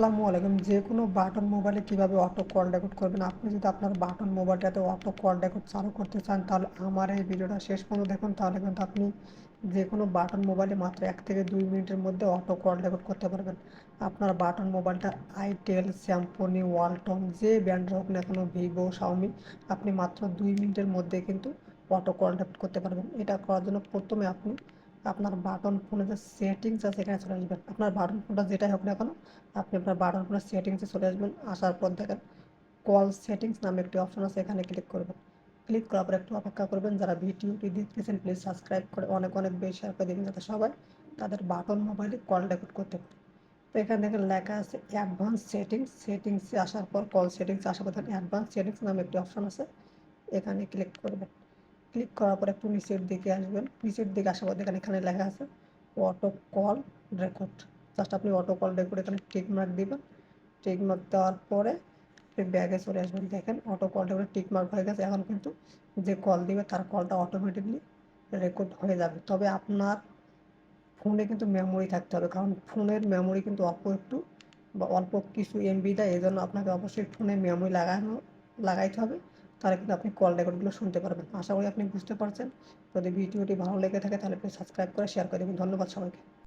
আসসালামু আলাইকুম। যে কোনো বাটন মোবাইলে কীভাবে অটো কল রেকর্ড করবেন, আপনি যদি আপনার বাটন মোবাইলটাতে অটো কল রেকর্ড চালু করতে চান, তাহলে আমার এই ভিডিওটা শেষ পর্যন্ত দেখুন। তাহলে কিন্তু আপনি যে কোনো বাটন মোবাইলে মাত্র এক থেকে দুই মিনিটের মধ্যে অটো কল রেকর্ড করতে পারবেন। আপনার বাটন মোবাইলটা আইটেল স্যামসনি ওয়ালটন যে ব্র্যান্ডের হোক না কোনো ভিভো শাওমি আপনি মাত্র দুই মিনিটের মধ্যে কিন্তু অটো কল রেকর্ড করতে পারবেন। এটা করার জন্য প্রথমে আপনি আপনার বাটন ফোনে যে সেটিংস আছে এখানে চলে আসবেন। আপনার বাটন ফোনটা যেটাই হোক না কেন, আপনি আপনার বাটন ফোনের সেটিংসে চলে আসবেন, আসার পর দেখেন কল সেটিংস নামে একটি অপশন আছে, এখানে ক্লিক করবেন। ক্লিক করার পর একটু অপেক্ষা করবেন, যারা ভিডিওটি দেখতেছেন প্লিজ সাবস্ক্রাইব করে অনেক অনেক বেশি শেয়ার করে যাতে সবাই তাদের বাটন মোবাইলে কল রেকর্ড করতে পারে। তো এখানে দেখেন লেখা আছে অ্যাডভান্স সেটিংস সেটিংসে আসার পর কল সেটিংসে আসার পর অ্যাডভান্স সেটিংস নামে একটি অপশন আছে, এখানে ক্লিক করবেন। ক্লিক করার পর একটু নিচের দিকে আসবেন। নিচের দিকে আসার পর এখানে লেখা আছে অটো কল রেকর্ড জাস্ট আপনি অটো কল রেকর্ড এখানে টিক মার্ক দিবেন। টিক মার্ক দেওয়ার পরে ব্যাগে চলে আসবেন। দেখেন auto call record tick mark হয়ে গেছে। এখন কিন্তু যে কল দিবে তার কলটা অটোমেটিকলি রেকর্ড হয়ে যাবে। তবে আপনার ফোনে কিন্তু মেমোরি থাকতে হবে। কারণ ফোনের মেমোরি কিন্তু অল্প একটু বা অল্প কিছু এমবি দেয়। এই জন্য আপনাকে অবশ্যই ফোনে মেমোরি লাগানো, লাগাইতে হবে। তাহলে কিন্তু আপনি কল রেকর্ডগুলো শুনতে পারবেন। আশা করি আপনি বুঝতে পারছেন। যদি ভিডিওটি ভালো লেগে থাকে তাহলে প্লিজ সাবস্ক্রাইব করে শেয়ার করে দেবেন। ধন্যবাদ সবাইকে।